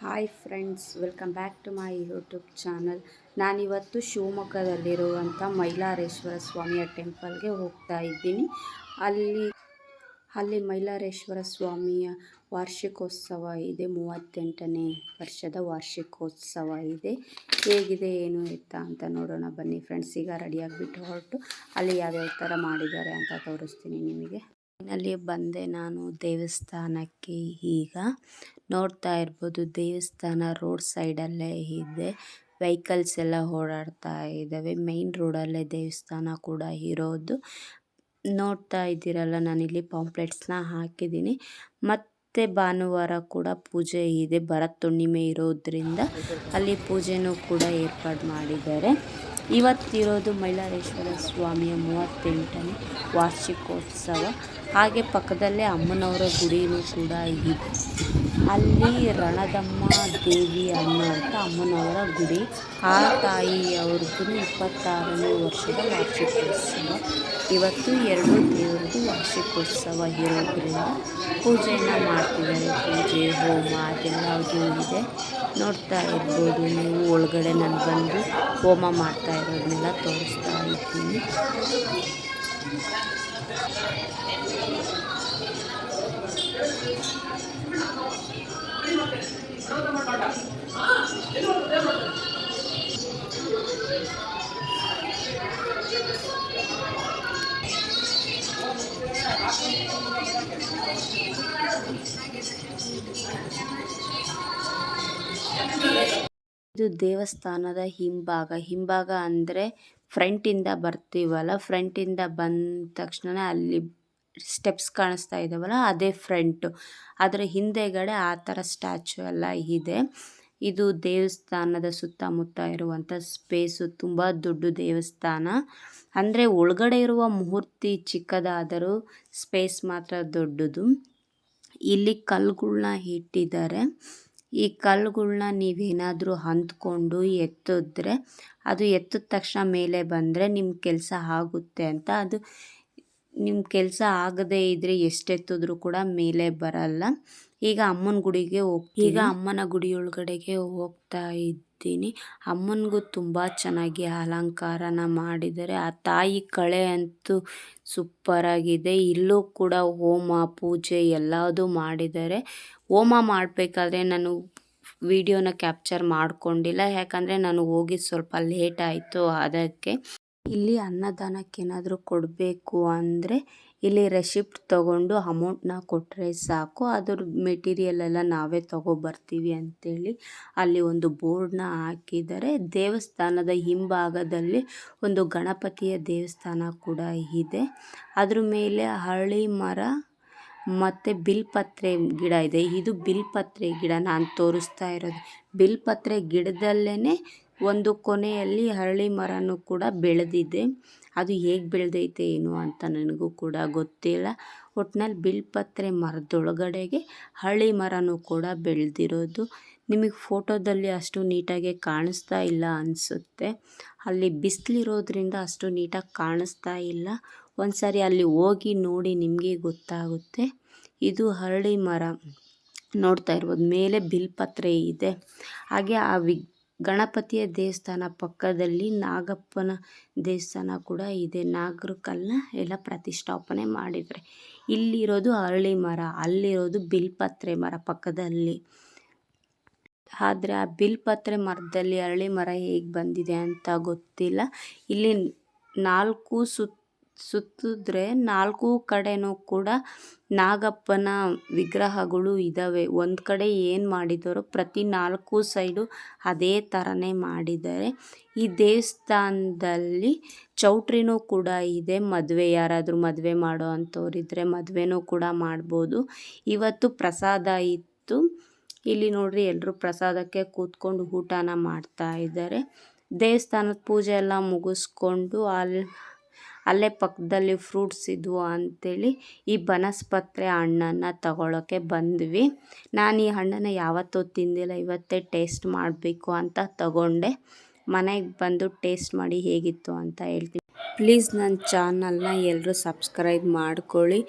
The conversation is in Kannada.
Hi friends welcome back to my YouTube channel ನಾನಿವತ್ತು ಶಿವಮೊಗ್ಗದಲ್ಲಿರುವಂಥ ಮೈಲಾರೇಶ್ವರ ಸ್ವಾಮಿಯ ಟೆಂಪಲ್ಗೆ ಹೋಗ್ತಾ ಇದ್ದೀನಿ. ಅಲ್ಲಿ ಅಲ್ಲಿ ಮೈಲಾರೇಶ್ವರ ಸ್ವಾಮಿಯ ವಾರ್ಷಿಕೋತ್ಸವ ಇದೆ. ಮೂವತ್ತೆಂಟನೇ ವರ್ಷದ ವಾರ್ಷಿಕೋತ್ಸವ ಇದೆ. ಹೇಗಿದೆ, ಏನು ಇತ್ತ ಅಂತ ನೋಡೋಣ. ಬನ್ನಿ ಫ್ರೆಂಡ್ಸ್ ಈಗ ರೆಡಿಯಾಗಿಬಿಟ್ಟು ಹೊರಟು. ಅಲ್ಲಿ ಯಾವ್ಯಾವ ಥರ ಮಾಡಿದ್ದಾರೆ ಅಂತ ತೋರಿಸ್ತೀನಿ ನಿಮಗೆ. ಅಲ್ಲಿ ಬಂದೆ ನಾನು ದೇವಸ್ಥಾನಕ್ಕೆ. ಈಗ ನೋಡ್ತಾ ಇರ್ಬೋದು, ದೇವಸ್ಥಾನ ರೋಡ್ ಸೈಡಲ್ಲೇ ಇದೆ. ವೆಹಿಕಲ್ಸ್ ಎಲ್ಲ ಓಡಾಡ್ತಾ ಇದ್ದಾವೆ. ಮೈನ್ ರೋಡಲ್ಲೇ ದೇವಸ್ಥಾನ ಕೂಡ ಇರೋದು. ನೋಡ್ತಾ ಇದ್ದೀರಲ್ಲ, ನಾನಿಲ್ಲಿ ಪಾಂಪ್ಲೆಟ್ಸ್ನ ಹಾಕಿದ್ದೀನಿ. ಮತ್ತು ಭಾನುವಾರ ಕೂಡ ಪೂಜೆ ಇದೆ. ಭರತ್ ಹುಣ್ಣಿಮೆ ಇರೋದ್ರಿಂದ ಅಲ್ಲಿ ಪೂಜೆನೂ ಕೂಡ ಏರ್ಪಾಡು ಮಾಡಿದ್ದಾರೆ. ಇವತ್ತಿರೋದು ಮೈಲಾರೇಶ್ವರ ಸ್ವಾಮಿಯ ಮೂವತ್ತೆಂಟನೇ ವಾರ್ಷಿಕೋತ್ಸವ. ಹಾಗೆ ಪಕ್ಕದಲ್ಲೇ ಅಮ್ಮನವರ ಗುಡಿನೂ ಕೂಡ ಇದೆ. ಅಲ್ಲಿ ರಣದಮ್ಮ ದೇವಿ ಅನ್ನುವಂಥ ಅಮ್ಮನವರ ಗುಡಿ, ಆ ತಾಯಿಯವ್ರದ್ದು ಇಪ್ಪತ್ತಾರನೇ ವರ್ಷದ ವಾರ್ಷಿಕೋತ್ಸವ. ಇವತ್ತು ಎರಡು ದೇವರದ್ದು ವಾರ್ಷಿಕೋತ್ಸವ ಇರೋದ್ರಿಂದ ಪೂಜೆಯನ್ನು ಮಾಡ್ತಿದ್ದಾರೆ. ಪೂಜೆ, ಹೋಮ ಅದೆಲ್ಲದು ಇದೆ. ನೋಡ್ತಾ ಇರ್ಬೋದು ನೀವು. ಒಳಗಡೆ ನಾನು ಬಂದು ಹೋಮ ಮಾಡ್ತಾ ಇರೋದನ್ನೆಲ್ಲ ತೋರಿಸ್ತಾ ಇದ್ದೀನಿ. ಇದು ದೇವಸ್ಥಾನದ ಹಿಂಭಾಗ. ಹಿಂಭಾಗ ಅಂದರೆ ಫ್ರಂಟಿಂದ ಬರ್ತೀವಲ್ಲ, ಫ್ರಂಟಿಂದ ಬಂದ ತಕ್ಷಣನೇ ಅಲ್ಲಿ ಸ್ಟೆಪ್ಸ್ ಕಾಣಿಸ್ತಾ ಇದ್ದಾವಲ್ಲ ಅದೇ ಫ್ರಂಟು. ಅದರ ಹಿಂದೆಗಡೆ ಆ ಥರ ಸ್ಟ್ಯಾಚು ಎಲ್ಲ ಇದೆ. ಇದು ದೇವಸ್ಥಾನದ ಸುತ್ತಮುತ್ತ ಇರುವಂಥ ಸ್ಪೇಸು, ತುಂಬ ದೊಡ್ಡ ದೇವಸ್ಥಾನ. ಅಂದರೆ ಒಳಗಡೆ ಇರುವ ಮೂರ್ತಿ ಚಿಕ್ಕದಾದರೂ ಸ್ಪೇಸ್ ಮಾತ್ರ ದೊಡ್ಡದು. ಇಲ್ಲಿ ಕಲ್ಲುಗಳ್ನ ಇಟ್ಟಿದ್ದಾರೆ. ಈ ಕಲ್ಲುಗಳ್ನ ನೀವೇನಾದರೂ ಹಂತ್ಕೊಂಡು ಎತ್ತಿದ್ರೆ ಅದು ಎತ್ತಿದ ತಕ್ಷಣ ಮೇಲೆ ಬಂದರೆ ನಿಮ್ಮ ಕೆಲಸ ಆಗುತ್ತೆ ಅಂತ. ಅದು ನಿಮ್ಮ ಕೆಲಸ ಆಗದೇ ಇದ್ದರೆ ಎಷ್ಟೆತ್ತಿದ್ರೂ ಕೂಡ ಮೇಲೆ ಬರಲ್ಲ. ಈಗ ಅಮ್ಮನ ಗುಡಿಗೆ ಹೋಗಿ ಈಗ ಅಮ್ಮನ ಗುಡಿಯೊಳಗಡೆಗೆ ಹೋಗ್ತಾ ಇದ್ದೀನಿ ಅಮ್ಮನಿಗೂ ತುಂಬ ಚೆನ್ನಾಗಿ ಅಲಂಕಾರನ ಮಾಡಿದ್ದಾರೆ. ಆ ತಾಯಿ ಕಳೆ ಅಂತೂ ಸೂಪ್ಪರಾಗಿದೆ ಇಲ್ಲೂ ಕೂಡ ಹೋಮ, ಪೂಜೆ ಎಲ್ಲದೂ ಮಾಡಿದ್ದಾರೆ. ಹೋಮ ಮಾಡಬೇಕಾದ್ರೆ ನಾನು ವಿಡಿಯೋನ ಕ್ಯಾಪ್ಚರ್ ಮಾಡಿಕೊಂಡಿಲ್ಲ. ಯಾಕಂದರೆ ನಾನು ಹೋಗಿ ಸ್ವಲ್ಪ ಲೇಟ್ ಆಯಿತು ಅದಕ್ಕೆ. ಇಲ್ಲಿ ಅನ್ನದಾನಕ್ಕೇನಾದರೂ ಕೊಡಬೇಕು ಅಂದರೆ ಇಲ್ಲಿ ರೆಶಿಪ್ಟ್ ತೊಗೊಂಡು ಅಮೌಂಟ್ನ ಕೊಟ್ಟರೆ ಸಾಕು. ಅದ್ರ ಮೆಟೀರಿಯಲ್ ಎಲ್ಲ ನಾವೇ ತೊಗೊಬರ್ತೀವಿ ಅಂತೇಳಿ ಅಲ್ಲಿ ಒಂದು ಬೋರ್ಡ್ನ ಹಾಕಿದ್ದಾರೆ. ದೇವಸ್ಥಾನದ ಹಿಂಭಾಗದಲ್ಲಿ ಒಂದು ಗಣಪತಿಯ ದೇವಸ್ಥಾನ ಕೂಡ ಇದೆ. ಅದ್ರ ಮೇಲೆ ಹಳ್ಳಿ ಮರ ಮತ್ತು ಬಿಲ್ಪತ್ರೆ ಗಿಡ ಇದೆ. ಇದು ಬಿಲ್ಪತ್ರೆ ಗಿಡ ನಾನು ತೋರಿಸ್ತಾ ಇರೋದು. ಬಿಲ್ಪತ್ರೆ ಗಿಡದಲ್ಲೇ ಒಂದು ಕೊನೆಯಲ್ಲಿ ಅರಳಿ ಮರನೂ ಕೂಡ ಬೆಳೆದಿದೆ. ಅದು ಹೇಗೆ ಬೆಳೆದೈತೆ ಏನು ಅಂತ ನನಗೂ ಕೂಡ ಗೊತ್ತಿಲ್ಲ. ಒಟ್ನಲ್ಲಿ ಬಿಲ್ಪತ್ರೆ ಮರದೊಳಗಡೆಗೆ ಹರಳಿ ಮರನೂ ಕೂಡ ಬೆಳೆದಿರೋದು. ನಿಮಗೆ ಫೋಟೋದಲ್ಲಿ ಅಷ್ಟು ನೀಟಾಗಿ ಕಾಣಿಸ್ತಾ ಇಲ್ಲ ಅನಿಸುತ್ತೆ. ಅಲ್ಲಿ ಬಿಸಿಲಿರೋದ್ರಿಂದ ಅಷ್ಟು ನೀಟಾಗಿ ಕಾಣಿಸ್ತಾ ಇಲ್ಲ. ಒಂದು ಅಲ್ಲಿ ಹೋಗಿ ನೋಡಿ ನಿಮಗೆ ಗೊತ್ತಾಗುತ್ತೆ. ಇದು ಹರಳಿ ಮರ ನೋಡ್ತಾ ಇರ್ಬೋದು. ಮೇಲೆ ಬಿಲ್ಪತ್ರೆ ಇದೆ. ಹಾಗೆ ಆ ವಿ ಗಣಪತಿಯ ದೇವಸ್ಥಾನ ಪಕ್ಕದಲ್ಲಿ ನಾಗಪ್ಪನ ದೇವಸ್ಥಾನ ಕೂಡ ಇದೆ. ನಾಗರಕಲ್ಲ ಎಲ್ಲ ಪ್ರತಿಷ್ಠಾಪನೆ ಮಾಡಿದ್ದಾರೆ. ಇಲ್ಲಿರೋದು ಅರಳಿ ಮರ, ಅಲ್ಲಿರೋದು ಬಿಲ್ಪತ್ರೆ ಮರ ಪಕ್ಕದಲ್ಲಿ. ಆದರೆ ಆ ಬಿಲ್ಪತ್ರೆ ಮರದಲ್ಲಿ ಅರಳಿ ಮರ ಹೇಗೆ ಬಂದಿದೆ ಅಂತ ಗೊತ್ತಿಲ್ಲ. ಇಲ್ಲಿ ನಾಲ್ಕು ಸುತ್ತ ಸುತ್ತಿದ್ರೆ ನಾಲ್ಕು ಕಡೆನೂ ಕೂಡ ನಾಗಪ್ಪನ ವಿಗ್ರಹಗಳು ಇದ್ದಾವೆ ಒಂದು ಕಡೆ ಏನು ಮಾಡಿದ್ದಾರೋ ಪ್ರತಿ ನಾಲ್ಕು ಸೈಡು ಅದೇ ಥರನೇ ಮಾಡಿದ್ದಾರೆ. ಈ ದೇವಸ್ಥಾನದಲ್ಲಿ ಚೌಟ್ರಿನೂ ಕೂಡ ಇದೆ. ಮದುವೆ, ಯಾರಾದರೂ ಮದುವೆ ಮಾಡೋ ಅಂಥವ್ರಿದ್ರೆ ಮದುವೆನೂ ಕೂಡ ಮಾಡ್ಬೋದು. ಇವತ್ತು ಪ್ರಸಾದ ಇತ್ತು. ಇಲ್ಲಿ ನೋಡ್ರಿ ಎಲ್ಲರೂ ಪ್ರಸಾದಕ್ಕೆ ಕೂತ್ಕೊಂಡು ಊಟನ ಮಾಡ್ತಾ ಇದ್ದಾರೆ. ದೇವಸ್ಥಾನದ ಪೂಜೆ ಎಲ್ಲ ಮುಗಿಸ್ಕೊಂಡು ಅಲ್ಲಿ ಅಲ್ಲೇ ಪಕ್ಕದಲ್ಲಿ ಫ್ರೂಟ್ಸ್ ಇದ್ವು ಅಂಥೇಳಿ ಈ ಬನಸ್ಪತ್ರೆ ಹಣ್ಣನ್ನು ತಗೊಳ್ಳೋಕ್ಕೆ ಬಂದ್ವಿ. ನಾನು ಈ ಹಣ್ಣನ್ನು ಯಾವತ್ತೂ ತಿಂದಿಲ್ಲ, ಇವತ್ತೇ ಟೇಸ್ಟ್ ಮಾಡಬೇಕು ಅಂತ ತಗೊಂಡೆ. ಮನೆಗೆ ಬಂದು ಟೇಸ್ಟ್ ಮಾಡಿ ಹೇಗಿತ್ತು ಅಂತ ಹೇಳ್ತೀನಿ. ಪ್ಲೀಸ್ ನನ್ನ ಚಾನಲ್ನ ಎಲ್ಲರೂ ಸಬ್ಸ್ಕ್ರೈಬ್ ಮಾಡ್ಕೊಳ್ಳಿ.